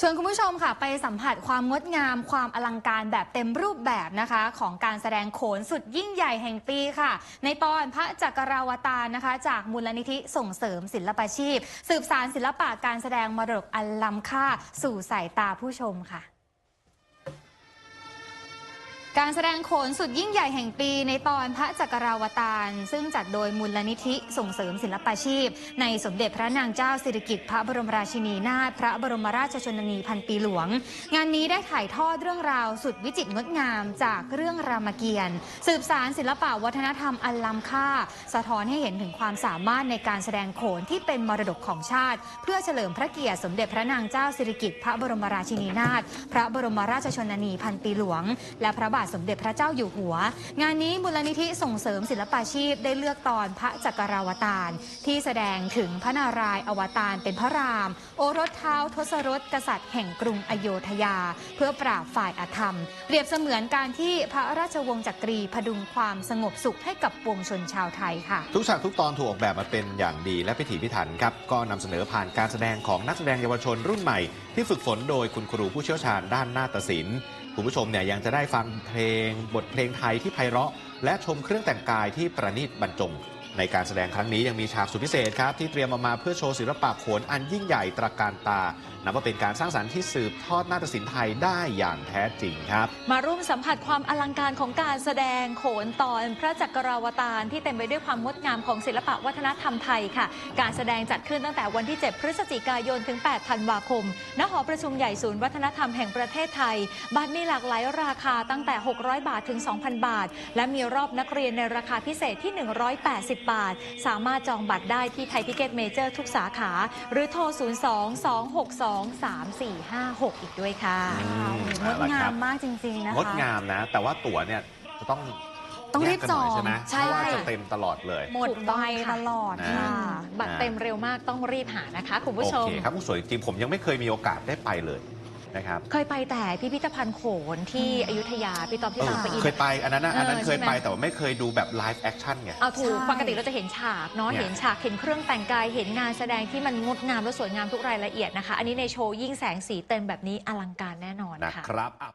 ชวนคุณผู้ชมค่ะไปสัมผัสความงดงามความอลังการแบบเต็มรูปแบบนะคะ ของการแสดงโขนสุดยิ่งใหญ่แห่งปีค่ะ ในตอนพระจักราวตารนะคะ จากมูลนิธิส่งเสริมศิลปาชีพ สืบสารศิลปะการแสดงมรดกอันล้ำค่าสู่สายตาผู้ชมค่ะ การแสดงโขนสุดยิ่งใหญ่แห่งปีในตอนพระจักราวตารซึ่งจัดโดยมูลนิธิส่งเสริมศิลปาชีพ ในสมเด็จพระนางเจ้าสิริกิติ์พระบรมราชินีนาถพระบรมราชชนนีพันปีหลวง งานนี้ได้ถ่ายทอดเรื่องราวสุดวิจิตรงดงามจากเรื่องรามเกียรติ์สืบสารศิลปะวัฒนธรรมอันล้ำค่า สะท้อนให้เห็นถึงความสามารถในการแสดงโขนที่เป็นมรดกของชาติ เพื่อเฉลิมพระเกียรติสมเด็จพระนางเจ้าสิริกิติ์พระบรมราชินีนาถพระบรมราชชนนีพันปีหลวง และพระบาทสมเด็จพระเจ้าอยู่หัว งานนี้มูลนิธิส่งเสริมศิลปาชีพได้เลือกตอนพระจักราวตารที่แสดงถึงพระนารายณ์อวตารเป็นพระราม โอรสเท้าทศรถกษัตริย์แห่งกรุงอโยธยา เพื่อปราบฝ่ายอาธรรม เปรียบเสมือนการที่พระราชวงศ์จักรีพดุงความสงบสุขให้กับปวงชนชาวไทยค่ะ ทุกฉากทุกตอนถูกออกแบบมาเป็นอย่างดีและพิถีพิถันครับก็นำเสนอผ่านการแสดงของนักแสดงเยาวชนรุ่นใหม่ ที่ฝึกฝนโดยคุณครูผู้เชี่ยวชาญด้านนาฏศิลป์ คุณผู้ชมเนี่ยยังจะได้ฟังเพลงบทเพลงไทยที่ไพเราะ และชมเครื่องแต่งกายที่ประณีตบรรจง ในการแสดงครั้งนี้ยังมีฉากสุดพิเศษครับที่เตรียมมามาเพื่อโชว์ศิลปะโขนอันยิ่งใหญ่ตระการตา นับว่าเป็นการสร้างสรรค์ที่สืบทอดนาฏศิลป์ไทยได้อย่างแท้จริงครับ มาร่วมสัมผัสความอลังการของการแสดงโขนตอนพระจักราวตารที่เต็มไปด้วยความงดงามของศิลปะวัฒนธรรมไทยค่ะ การแสดงจัดขึ้นตั้งแต่วันที่ 7 พฤศจิกายนถึง 8 ธันวาคม ณ หอประชุมใหญ่ศูนย์วัฒนธรรมแห่งประเทศไทย บัตรมีหลากหลายราคาตั้งแต่ 600 บาทถึง 2,000 บาท และมีรอบนักเรียนในราคาพิเศษที่ 180บาท สามารถจองบัตรได้ที่ไทยทิเก็ตเมเจอร์ทุกสาขา หรือโทร 02-262-3456 อีกด้วยค่ะอืมงดงามมากจริง ๆ นะคะงดงามนะ แต่ว่าตั๋วเนี่ยจะต้องต้องรีบแยกกันหน่ยจองใช่ไหมใช่เพราะว่าจะเต็มตลอดเลย หมดถูกไวต้องค่ะตลอดนะค่ะบัตรเต็มเร็วมากต้องรีบหานะคะ คุณผู้ชมโอเคครับสวยจริงผมยังไม่เคยมีโอกาสได้ไปเลย นะครับ เคยไปแต่พิพิธภัณฑ์โขนที่อยุธยาพี่ตอมเอที่อตามไปอีกเคยไปอันนั้นนะอันนั้นเออเคยใช่ไหม ไปแต่ว่าไม่เคยดูแบบไลฟ์แอคชั่นไง เอาถูกใช่ ปกติเราจะเห็นฉากเนาะเนี่ย เห็นฉากเห็นเครื่องแต่งกายเห็นงานแสดงที่มันงดงามและสวยงามทุกรายละเอียดนะคะ อันนี้ในโชว์ยิ่งแสงสีเต็มแบบนี้อลังการแน่นอนนะค่ะ ครับอะ